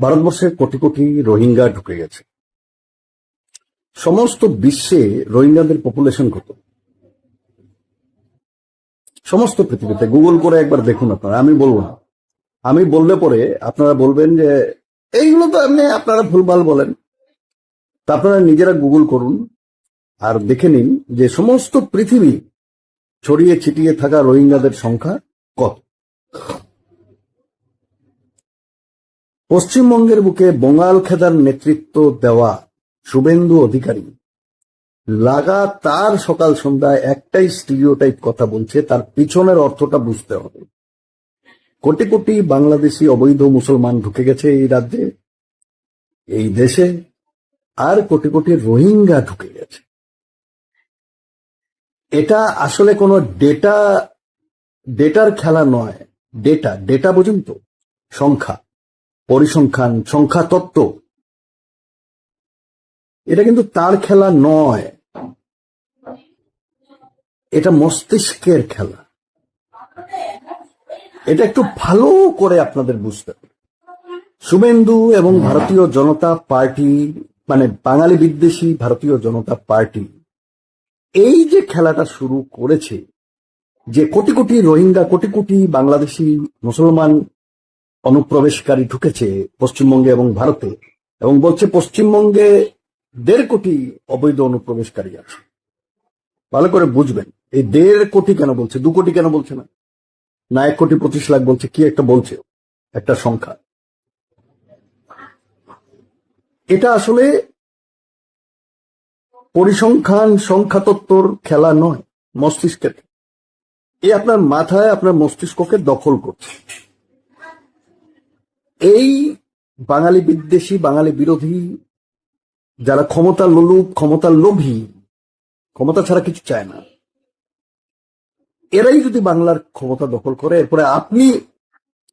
ভারতবর্ষে কোটি কোটি রোহিঙ্গা ঢুকে গেছে। সমস্ত বিশ্বে রোহিঙ্গাদের পপুলেশন কত? সমস্ত পৃথিবীতে গুগল করে একবার দেখুন আপনারা, আমি বলব না। আমি বললে পরে আপনারা বলবেন যে, এইগুলো তো এমনি আপনারা ভুলভাল বলেন। তা আপনারা নিজেরা গুগল করুন আর দেখে নিন যে সমস্ত পৃথিবী ছড়িয়ে ছিটিয়ে থাকা রোহিঙ্গাদের সংখ্যা কত। পশ্চিমবঙ্গের বুকে বঙ্গাল খেদার নেতৃত্ব দেওয়া শুভেন্দু অধিকারী লাগাতার সকাল সন্ধ্যায় একটাই স্টিরিওটাইপ কথা বলছে, তার পিছনের অর্থটা বুঝতে হবে। কোটি কোটি বাংলাদেশি অবৈধ মুসলমান ঢুকে গেছে এই রাজ্যে, এই দেশে, আর কোটি কোটি রোহিঙ্গা ঢুকে গেছে। এটা আসলে কোনো ডেটা ডেটার খেলা নয়। ডেটা ডেটা বুঝুন তো, সংখ্যা। পরিসংখ্যান, সংখ্যা তত্ত্ব। এটা কিন্তু তার খেলা নয়। এটা মস্তিষ্কের খেলা। এটা একটু ভালো করে আপনাদের বুঝতে হবে। শুভেন্দু এবং ভারতীয় জনতা পার্টি মানে বাঙালি বিদ্বেষী ভারতীয় জনতা পার্টি, এই যে খেলাটা শুরু করেছে, যে কোটি কোটি রোহিঙ্গা, কোটি কোটি বাংলাদেশি, মুসলমান অনুপ্রবেশকারী ঢুকেছে পশ্চিমবঙ্গে এবং ভারতে এবং বলছে পশ্চিমবঙ্গে দেড় কোটি অবৈধ অনুপ্রবেশকারী আছে। ভালো করে বুঝবেন, এই দেড় কোটি কেন বলছে? দু কোটি কেন বলছে না? না, এক কোটি পঁচিশ লাখ বলছে, কি একটা বলছে? একটা সংখ্যা। এটা আসলে পরিসংখ্যান সংখ্যা তত্ত্বর খেলা নয়, মস্তিষ্কের। এ আপনার মাথায়, আপনার মস্তিষ্ককে দখল করছে। এই বাঙালি বিদ্বেষী, বাঙালি বিরোধী, যারা ক্ষমতা লোলুপ, ক্ষমতা লোভী, ক্ষমতা ছাড়া কিছু চায় না। এরাই যদি বাংলার ক্ষমতা দখল করে, এরপরে আপনি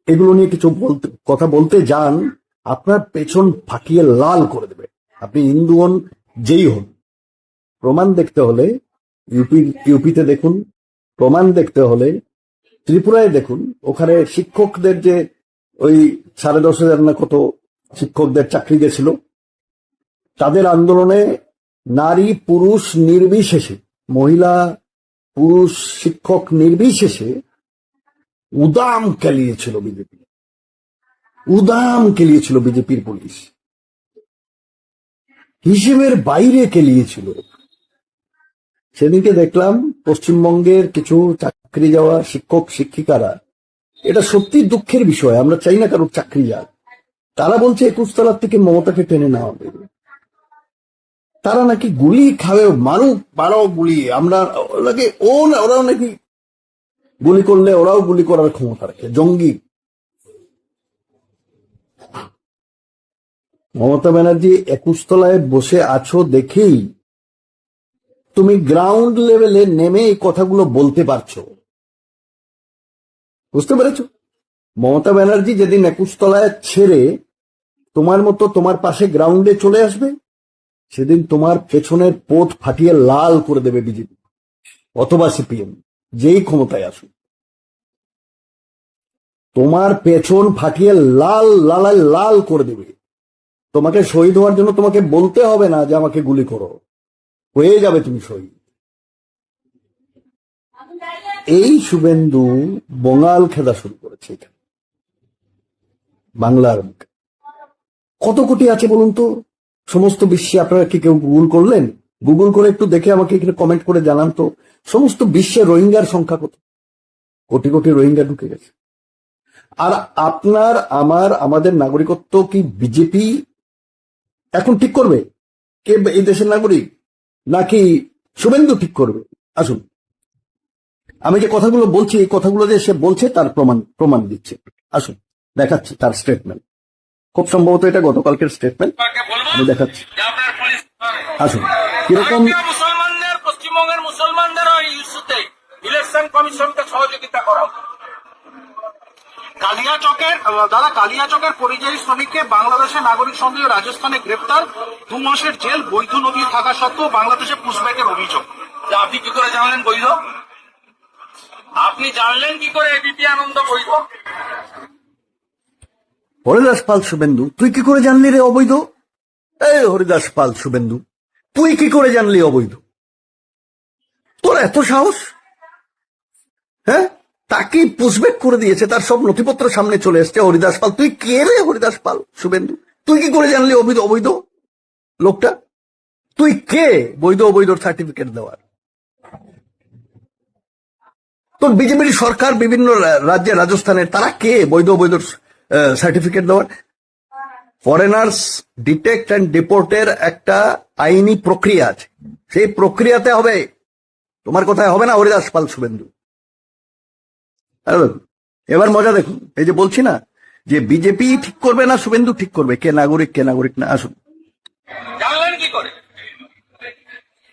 এগুলো নিয়ে কিছু বলতে, কথা বলতে যান, আপনার পেছন ফাটিয়ে লাল করে দেবে। আপনি হিন্দু হন, যেই হন। প্রমাণ দেখতে হলে ইউপি, ইউপিতে দেখুন, প্রমাণ দেখতে হলে ত্রিপুরায় দেখুন, ওখানে শিক্ষকদের যে ওই সাড়ে দশ হাজার না কত শিক্ষকদের চাকরি গেছিল। তাদের আন্দোলনে নারী, পুরুষ নির্বিশেষে, মহিলা, পুরুষ শিক্ষক নির্বিশেষে উদাম কেলিয়েছিল বিজেপি। উদাম কেলিয়েছিল বিজেপির পুলিশ। হিসেবের বাইরে কেলিয়েছিল সেদিনকে দেখলাম পশ্চিমবঙ্গের কিছু চাকরি যাওয়া শিক্ষক, শিক্ষিকারা এটা সত্যি দুঃখের বিষয়, আমরা চাই না কারোর চাকরি যাক। তারা বলছে একুশ তলার থেকে মমতাকে টেনে নেওয়া হবে। তারা নাকি গুলি খাবে মারুক মারাও গুলি। আমরা লাগে, ও না, ওরাও নাকি গুলি করলে ওরাও গুলি করার ক্ষমতা রাখে। জঙ্গি। মমতা ব্যানার্জি, একুশ তলায় বসে আছো দেখেই তুমি গ্রাউন্ড লেভেলে নেমে এই কথাগুলো বলতে পারছ। বুঝতে পেরেছ? মমতা ব্যানার্জি যেদিন একুশ তলায় ছেড়ে তোমার মতো তোমার পাশে গ্রাউন্ডে চলে আসবে, সেদিন তোমার পেছনের পোট ফাটিয়ে লাল করে দেবে বিজেপি, অথবা সিপিএম, যেই ক্ষমতায় আসুক। তোমার পেছন ফাটিয়ে লাল, লালায় লাল করে দেবে। তোমাকে শহীদ হওয়ার জন্য তোমাকে বলতে হবে না যে আমাকে গুলি করো। হয়ে যাবে তুমি শহীদ। এই শুভেন্দু বঙ্গাল খেলা শুরু করেছে এখানে। বাংলার মুখে। কত কোটি আছে বলুন তো? সমস্ত বিশ্বে আপনারা কি কেউ গুগল করলেন? গুগল করে একটু দেখে আমাকে এখানে কমেন্ট করে জানান তো। সমস্ত বিশ্বে রোহিঙ্গার সংখ্যা কত? কোটি কোটি রোহিঙ্গা ঢুকে গেছে। আর আপনার, আমার, আমাদের নাগরিকত্ব কি বিজেপি এখন ঠিক করবে? কে এই দেশের নাগরিক? নাকি শুভেন্দু ঠিক করবে? আসুন। আমি যে কথাগুলো বলছি এই কথাগুলো যে সে বলছে তার প্রমাণ প্রমাণ দিচ্ছে। আসুন দেখাচ্ছি তার স্টেটমেন্ট খুব সম্ভবত এটা গতকালকের স্টেটমেন্ট আমি দেখাচ্ছি। আসুন। কীরকম মুসলমানদের পশ্চিমবঙ্গের মুসলমানদের ওই ইস্যুতে ইলেকশন কমিশনকে সহযোগিতা করা হোক। কালিয়াচকের দাদা কালিয়াচকের পরিযায়ী শ্রমিককে বাংলাদেশের নাগরিক সন্দেহ রাজস্থানে গ্রেপ্তার। দু মাসের জেল বৈধ নদী থাকা সত্ত্বেও বাংলাদেশে পুশব্যাকের অভিযোগ। আপনি কি করে জানালেন বৈধ? আপনি জানলেন কি করে এবিপি আনন্দ বৈধ? হরিদাস পাল, শুভেন্দু, তুই কি করে জানলি রে অবৈধ? এই হরিদাস পাল, শুভেন্দু, তুই কি করে জানলি অবৈধ? তোর এত সাহস? হ্যাঁ? তাকে পুষবেক করে দিয়েছে? তার সব নথিপত্র সামনে চলে এসছে হরিদাস পাল। তুই কে রে হরিদাস পাল, শুভেন্দু? তুই কি করে জানলি অবৈধ অবৈধ? লোকটা? তুই কে বৈধ অবৈধ সার্টিফিকেট দেওয়ার? তোর বিজেপির সরকার বিভিন্ন রাজ্যে রাজস্থানের তারা কে? বৈধ, অবৈধ সার্টিফিকেট দেওয়ার? ফরেনার্স ডিটেক্ট অ্যান্ড ডিপোর্টের একটা আইনি প্রক্রিয়া আছে। সেই প্রক্রিয়াতে হবে। তোমার কথায় হবে না, হরিদাস পাল শুভেন্দু? এবার মজা দেখুন। এই যে বলছি না, যে বিজেপি ঠিক করবে না, শুভেন্দু ঠিক করবে। কে নাগরিক কে নাগরিক না, আসুন। জানলেন কি করে?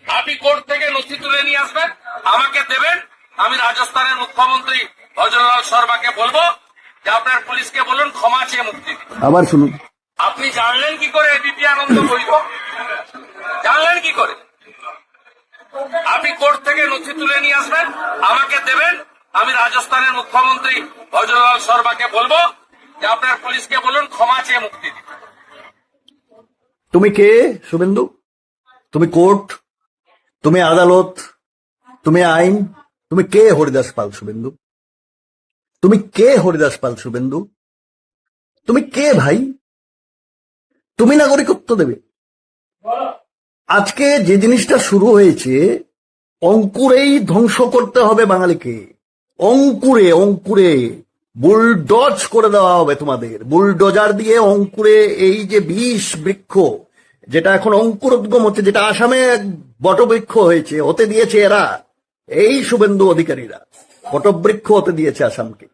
আপনি কোর্ট থেকে নথি তুলে নিয়ে আসবেন, আমাকে দেবেন আমি রাজস্থানের মুখ্যমন্ত্রী ভজনলাল শর্মাকে বলব যে আপনার পুলিশকে বলুন ক্ষমা চেয়ে মুক্তি আবার শুনুন। আপনি জানলেন কি করে এবিপি আনন্দ বৈধ জানলেন কি করে? আপনি কোর্ট থেকে নথি তুলে নিয়ে আসবেন আমাকে দেবেন। আমি রাজস্থানের মুখ্যমন্ত্রী ভজনলাল শর্মাকে বলব যে আপনার পুলিশকে বলুন ক্ষমা চেয়ে মুক্তি দিন। তুমি কে শুভেন্দু? তুমি কোর্ট? তুমি আদালত? তুমি আইন? তুমি কে হরিদাস পাল শুভেন্দু? তুমি কে হরিদাস পাল শুভেন্দু? তুমি কে ভাই? তুমি নাগরিকত্ব দেবে। আজকে যে জিনিসটা শুরু হয়েছে, অঙ্কুরেই ধ্বংস করতে হবে বাঙালিকে। অঙ্কুরে অঙ্কুরে, বুলডজ করে দেওয়া হবে তোমাদের। বুলডোজার দিয়ে অঙ্কুরে এই যে বিষ বৃক্ষ, যেটা এখন অঙ্কুরোদ্গম হচ্ছে, যেটা আসামে বটবৃক্ষ হয়েছে, হতে দিয়েছে এরা। এই শুভেন্দু অধিকারীরা, বটবৃক্ষ হতে দিয়েছে আসামকে।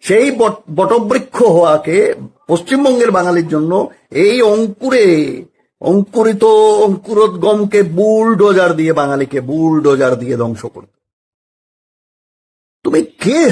সেই বট- বটবৃক্ষ হওয়াকে পশ্চিমবঙ্গের বাঙালির জন্য এই অঙ্কুরে, অঙ্কুরিত অঙ্কুরোদ্গমকে বুলডোজার দিয়ে বাঙালিকে বুলডোজার দিয়ে ধ্বংস করত। তুমি কে?